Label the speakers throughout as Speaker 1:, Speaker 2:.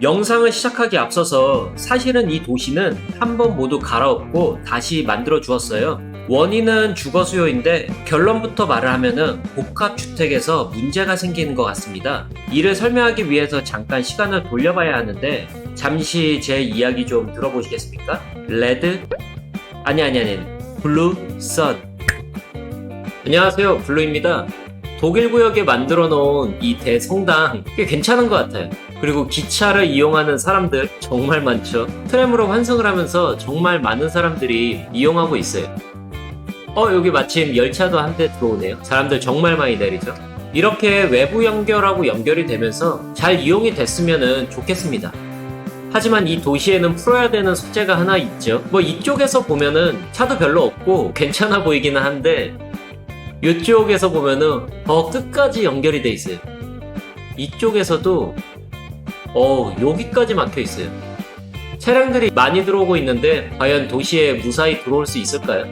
Speaker 1: 영상을 시작하기 앞서서 사실은 이 도시는 한 번 모두 갈아엎고 다시 만들어 주었어요. 원인은 주거 수요인데 결론부터 말을 하면은 복합 주택에서 문제가 생기는 것 같습니다. 이를 설명하기 위해서 잠깐 시간을 돌려봐야 하는데 잠시 제 이야기 좀 들어보시겠습니까? 레드? 아니 아니 아니 블루 선 안녕하세요 블루입니다. 독일 구역에 만들어 놓은 이 대성당 꽤 괜찮은 것 같아요. 그리고 기차를 이용하는 사람들 정말 많죠. 트램으로 환승을 하면서 정말 많은 사람들이 이용하고 있어요. 어, 여기 마침 열차도 한 대 들어오네요. 사람들 정말 많이 내리죠. 이렇게 외부 연결하고 연결이 되면서 잘 이용이 됐으면 좋겠습니다. 하지만 이 도시에는 풀어야 되는 숙제가 하나 있죠. 뭐 이쪽에서 보면은 차도 별로 없고 괜찮아 보이기는 한데 이쪽에서 보면은 더 끝까지 연결이 돼 있어요. 이쪽에서도 어 여기까지 막혀 있어요. 차량들이 많이 들어오고 있는데 과연 도시에 무사히 들어올 수 있을까요?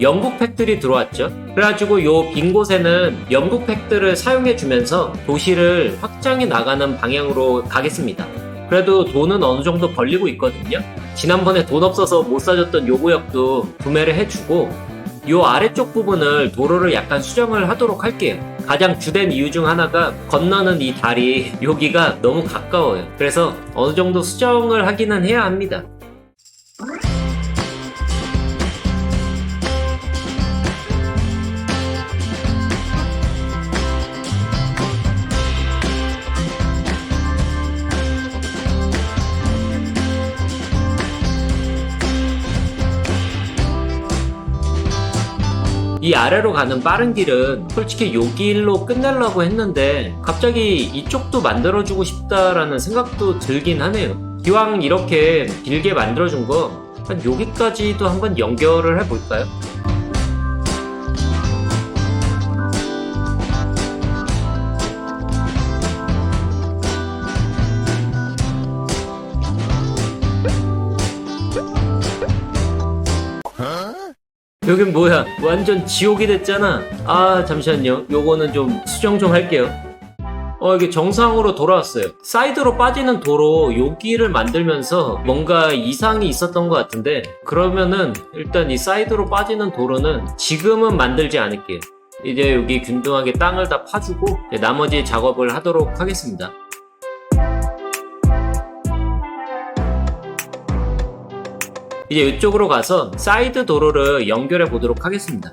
Speaker 1: 영국 팩들이 들어왔죠. 그래가지고 요 빈 곳에는 영국 팩들을 사용해 주면서 도시를 확장해 나가는 방향으로 가겠습니다. 그래도 돈은 어느 정도 벌리고 있거든요. 지난번에 돈 없어서 못 사줬던 요 구역도 구매를 해주고 요 아래쪽 부분을 도로를 약간 수정을 하도록 할게요. 가장 주된 이유 중 하나가 건너는 이 다리 여기가 너무 가까워요. 그래서 어느 정도 수정을 하기는 해야 합니다. 이 아래로 가는 빠른 길은 솔직히 요 길로 끝내려고 했는데 갑자기 이쪽도 만들어주고 싶다라는 생각도 들긴 하네요. 기왕 이렇게 길게 만들어준 거 한 여기까지도 한번 연결을 해볼까요? 여긴 뭐야? 완전 지옥이 됐잖아. 아, 잠시만요. 요거는 좀 수정 좀 할게요. 어, 이게 정상으로 돌아왔어요. 사이드로 빠지는 도로 여기를 만들면서 뭔가 이상이 있었던 것 같은데, 그러면은 일단 이 사이드로 빠지는 도로는 지금은 만들지 않을게요. 이제 여기 균등하게 땅을 다 파주고, 나머지 작업을 하도록 하겠습니다. 이제 이쪽으로 가서 사이드 도로를 연결해 보도록 하겠습니다.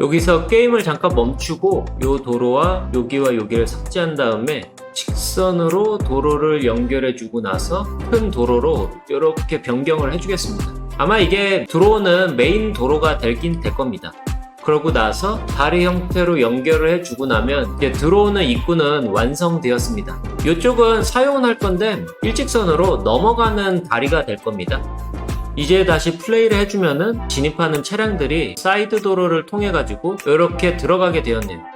Speaker 1: 여기서 게임을 잠깐 멈추고 이 도로와 여기와 여기를 삭제한 다음에 직선으로 도로를 연결해 주고 나서 큰 도로로 이렇게 변경을 해 주겠습니다. 아마 이게 들어오는 메인 도로가 될긴 될 겁니다. 그러고 나서 다리 형태로 연결을 해주고 나면 이제 들어오는 입구는 완성되었습니다. 이쪽은 사용을 할 건데 일직선으로 넘어가는 다리가 될 겁니다. 이제 다시 플레이를 해주면은 진입하는 차량들이 사이드 도로를 통해 가지고 이렇게 들어가게 되었네요.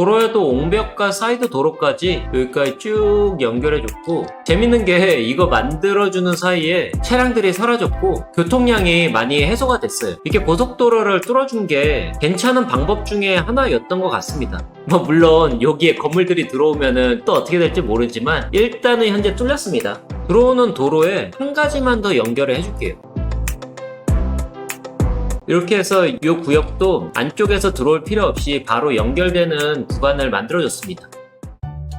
Speaker 1: 도로에도 옹벽과 사이드 도로까지 여기까지 쭉 연결해줬고 재밌는 게 이거 만들어주는 사이에 차량들이 사라졌고 교통량이 많이 해소가 됐어요. 이게 고속도로를 뚫어준 게 괜찮은 방법 중에 하나였던 것 같습니다. 뭐 물론 여기에 건물들이 들어오면은 또 어떻게 될지 모르지만 일단은 현재 뚫렸습니다. 들어오는 도로에 한 가지만 더 연결을 해줄게요 이렇게 해서 이 구역도 안쪽에서 들어올 필요 없이 바로 연결되는 구간을 만들어줬습니다.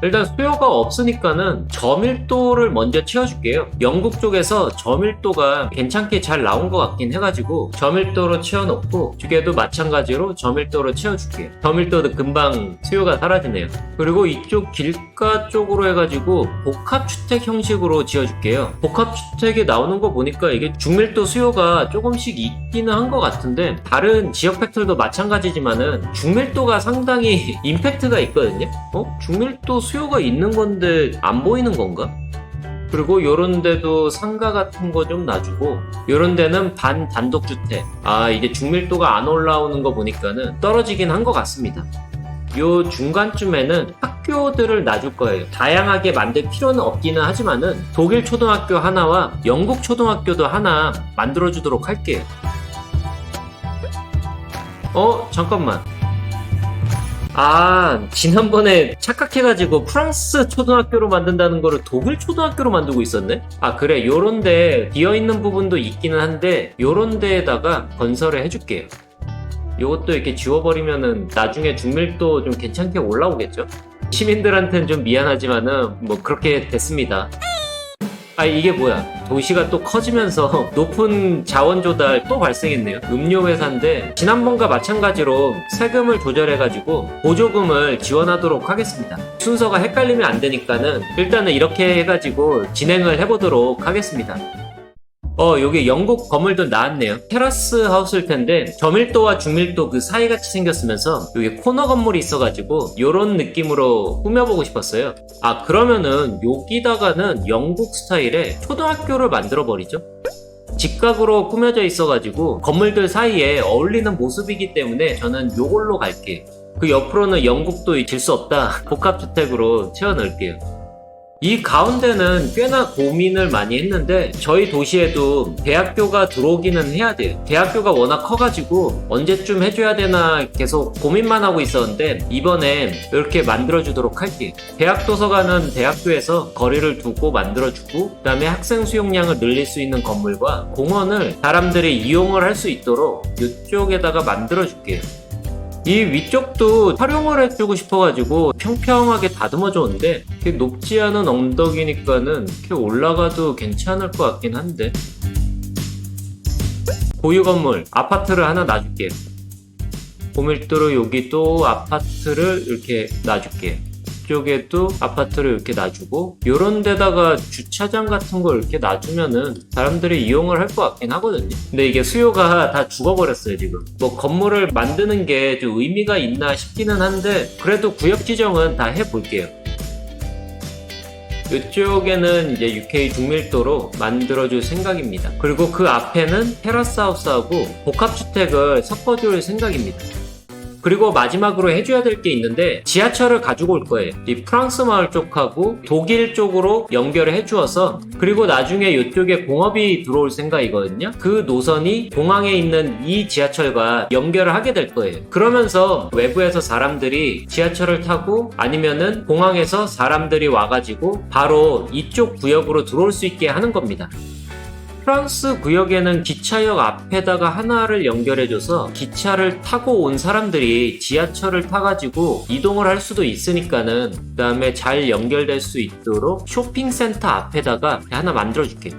Speaker 1: 일단 수요가 없으니까는 저밀도를 먼저 채워줄게요. 영국 쪽에서 저밀도가 괜찮게 잘 나온 것 같긴 해가지고 저밀도로 채워놓고 두개도 마찬가지로 저밀도로 채워줄게요. 저밀도도 금방 수요가 사라지네요. 그리고 이쪽 길가 쪽으로 해가지고 복합주택 형식으로 지어줄게요. 복합주택이 나오는 거 보니까 이게 중밀도 수요가 조금씩 있기는 한 것 같은데 다른 지역 팩들도 마찬가지지만은 중밀도가 상당히 임팩트가 있거든요. 어? 중밀도 수 요가 있는 건데 안 보이는 건가? 그리고 요런 데도 상가 같은 거 좀 놔주고 요런 데는 반 단독주택. 아 이게 중밀도가 안 올라오는 거 보니까는 떨어지긴 한 것 같습니다. 요 중간쯤에는 학교들을 놔줄 거예요. 다양하게 만들 필요는 없기는 하지만은 독일 초등학교 하나와 영국 초등학교도 하나 만들어 주도록 할게요. 어 잠깐만 아, 지난번에 착각해가지고 프랑스 초등학교로 만든다는 거를 독일 초등학교로 만들고 있었네? 아, 그래. 요런데 비어있는 부분도 있기는 한데, 요런 데에다가 건설을 해줄게요. 요것도 이렇게 지워버리면은 나중에 중밀도 좀 괜찮게 올라오겠죠? 시민들한테는 좀 미안하지만은 뭐 그렇게 됐습니다. 아 이게 뭐야? 도시가 또 커지면서 높은 자원 조달 또 발생했네요. 음료 회사인데 지난번과 마찬가지로 세금을 조절해가지고 보조금을 지원하도록 하겠습니다. 순서가 헷갈리면 안 되니까는 일단은 이렇게 해가지고 진행을 해보도록 하겠습니다 어, 여기 영국 건물도 나왔네요. 테라스 하우스일 텐데, 저밀도와 중밀도 그 사이같이 생겼으면서, 여기 코너 건물이 있어가지고, 요런 느낌으로 꾸며보고 싶었어요. 아, 그러면은, 여기다가는 영국 스타일의 초등학교를 만들어 버리죠? 직각으로 꾸며져 있어가지고, 건물들 사이에 어울리는 모습이기 때문에 저는 요걸로 갈게요. 그 옆으로는 영국도 질 수 없다. 복합주택으로 채워 넣을게요. 이 가운데는 꽤나 고민을 많이 했는데 저희 도시에도 대학교가 들어오기는 해야 돼요. 대학교가 워낙 커가지고 언제쯤 해줘야 되나 계속 고민만 하고 있었는데 이번엔 이렇게 만들어주도록 할게요. 대학 도서관은 대학교에서 거리를 두고 만들어주고 그 다음에 학생 수용량을 늘릴 수 있는 건물과 공원을 사람들이 이용을 할 수 있도록 이쪽에다가 만들어줄게요. 이 위쪽도 활용을 해주고 싶어가지고 평평하게 다듬어 줬는데 높지 않은 언덕이니까는 이렇게 올라가도 괜찮을 것 같긴 한데. 고유 건물 아파트를 하나 놔줄게요 고밀도로 여기 또 아파트를 이렇게 놔줄게요 이쪽에도 아파트를 이렇게 놔주고 요런 데다가 주차장 같은 걸 이렇게 놔주면은 사람들이 이용을 할 것 같긴 하거든요 근데 이게 수요가 다 죽어버렸어요 지금 뭐 건물을 만드는 게 좀 의미가 있나 싶기는 한데 그래도 구역 지정은 다 해볼게요 이쪽에는 이제 UK 중밀도로 만들어줄 생각입니다. 그리고 그 앞에는 테라스 하우스하고 복합주택을 섞어줄 생각입니다. 그리고 마지막으로 해줘야 될 게 있는데 지하철을 가지고 올 거예요. 이 프랑스 마을 쪽하고 독일 쪽으로 연결을 해주어서 그리고 나중에 이쪽에 공업이 들어올 생각이거든요. 그 노선이 공항에 있는 이 지하철과 연결을 하게 될 거예요. 그러면서 외부에서 사람들이 지하철을 타고 아니면은 공항에서 사람들이 와가지고 바로 이쪽 구역으로 들어올 수 있게 하는 겁니다. 프랑스 구역에는 기차역 앞에다가 하나를 연결해줘서 기차를 타고 온 사람들이 지하철을 타가지고 이동을 할 수도 있으니까는 그 다음에 잘 연결될 수 있도록 쇼핑센터 앞에다가 하나 만들어줄게.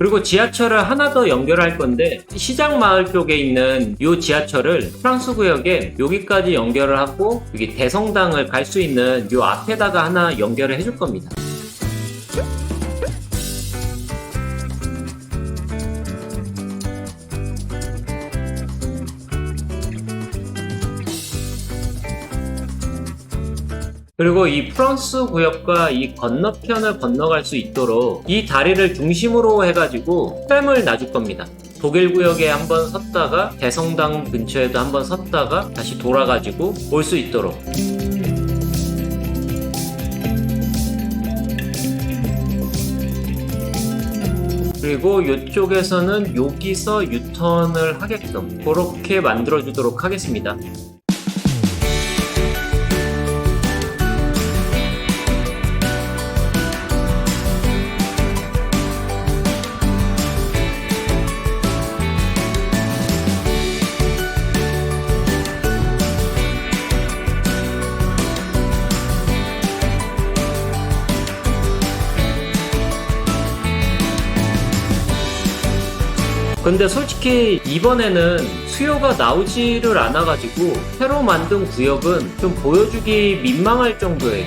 Speaker 1: 그리고 지하철을 하나 더 연결할 건데 시장 마을 쪽에 있는 이 지하철을 프랑스 구역에 여기까지 연결을 하고 여기 대성당을 갈 수 있는 이 앞에다가 하나 연결을 해줄 겁니다. 그리고 이 프랑스 구역과 이 건너편을 건너갈 수 있도록 이 다리를 중심으로 해가지고 트램을 놔줄 겁니다. 독일 구역에 한번 섰다가 대성당 근처에도 한번 섰다가 다시 돌아가지고 올 수 있도록 그리고 이쪽에서는 여기서 유턴을 하게끔 그렇게 만들어 주도록 하겠습니다. 근데 솔직히 이번에는 수요가 나오지를 않아가지고 새로 만든 구역은 좀 보여주기 민망할 정도예요.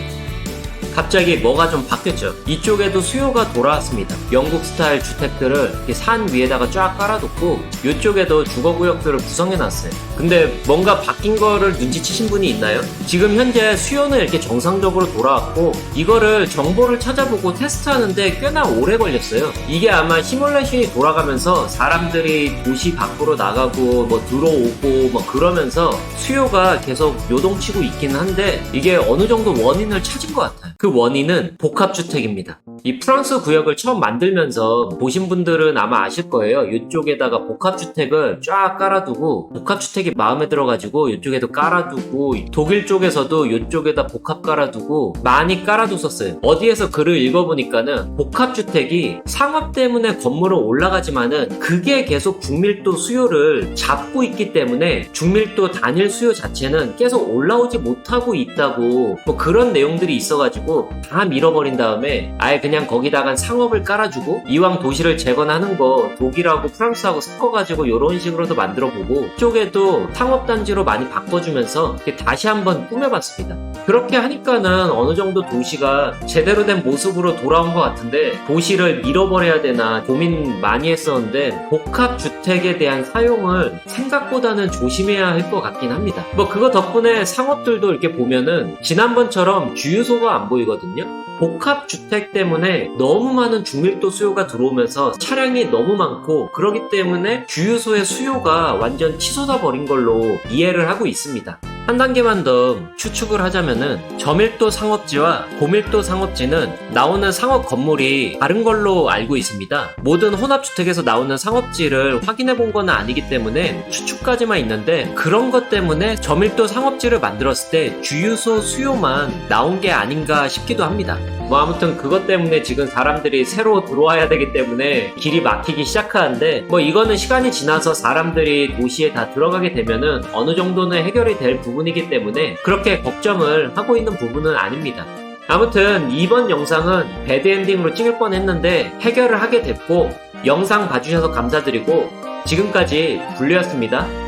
Speaker 1: 갑자기 뭐가 좀 바뀌었죠. 이쪽에도 수요가 돌아왔습니다. 영국 스타일 주택들을 산 위에다가 쫙 깔아놓고 이쪽에도 주거 구역들을 구성해놨어요. 근데 뭔가 바뀐 거를 눈치채신 분이 있나요? 지금 현재 수요는 이렇게 정상적으로 돌아왔고 이거를 정보를 찾아보고 테스트하는데 꽤나 오래 걸렸어요. 이게 아마 시뮬레이션이 돌아가면서 사람들이 도시 밖으로 나가고 뭐 들어오고 뭐 그러면서 수요가 계속 요동치고 있긴 한데 이게 어느 정도 원인을 찾은 것 같아요. 그 원인은 복합주택입니다. 이 프랑스 구역을 처음 만들면서 보신 분들은 아마 아실 거예요. 이쪽에다가 복합주택을 쫙 깔아두고 복합주택이 마음에 들어가지고 이쪽에도 깔아두고 독일 쪽에서도 이쪽에다 복합 깔아두고 많이 깔아뒀었어요. 어디에서 글을 읽어보니까는 복합주택이 상업 때문에 건물은 올라가지만은 그게 계속 중밀도 수요를 잡고 있기 때문에 중밀도 단일 수요 자체는 계속 올라오지 못하고 있다고 뭐 그런 내용들이 있어가지고 다 밀어버린 다음에 아예 그냥 거기다가 상업을 깔아주고 이왕 도시를 재건하는 거 독일하고 프랑스하고 섞어가지고 이런 식으로도 만들어보고 이쪽에도 상업단지로 많이 바꿔주면서 다시 한번 꾸며봤습니다. 그렇게 하니까는 어느 정도 도시가 제대로 된 모습으로 돌아온 것 같은데 도시를 밀어버려야 되나 고민 많이 했었는데 복합주택에 대한 사용을 생각보다는 조심해야 할 것 같긴 합니다. 뭐 그거 덕분에 상업들도 이렇게 보면은 지난번처럼 주유소가 안 보이거든요. 복합 주택 때문에 너무 많은 중밀도 수요가 들어오면서 차량이 너무 많고 그러기 때문에 주유소의 수요가 완전 치솟아 버린 걸로 이해를 하고 있습니다. 한 단계만 더 추측을 하자면은 저밀도 상업지와 고밀도 상업지는 나오는 상업 건물이 다른 걸로 알고 있습니다. 모든 혼합주택에서 나오는 상업지를 확인해 본 건 아니기 때문에 추측까지만 있는데 그런 것 때문에 저밀도 상업지를 만들었을 때 주유소 수요만 나온 게 아닌가 싶기도 합니다. 뭐 아무튼 그것 때문에 지금 사람들이 새로 들어와야 되기 때문에 길이 막히기 시작하는데 뭐 이거는 시간이 지나서 사람들이 도시에 다 들어가게 되면은 어느 정도는 해결이 될 부분 이기 때문에 그렇게 걱정을 하고 있는 부분은 아닙니다. 아무튼 이번 영상은 배드엔딩으로 찍을 뻔 했는데 해결을 하게 됐고 영상 봐주셔서 감사드리고 지금까지 블루였습니다.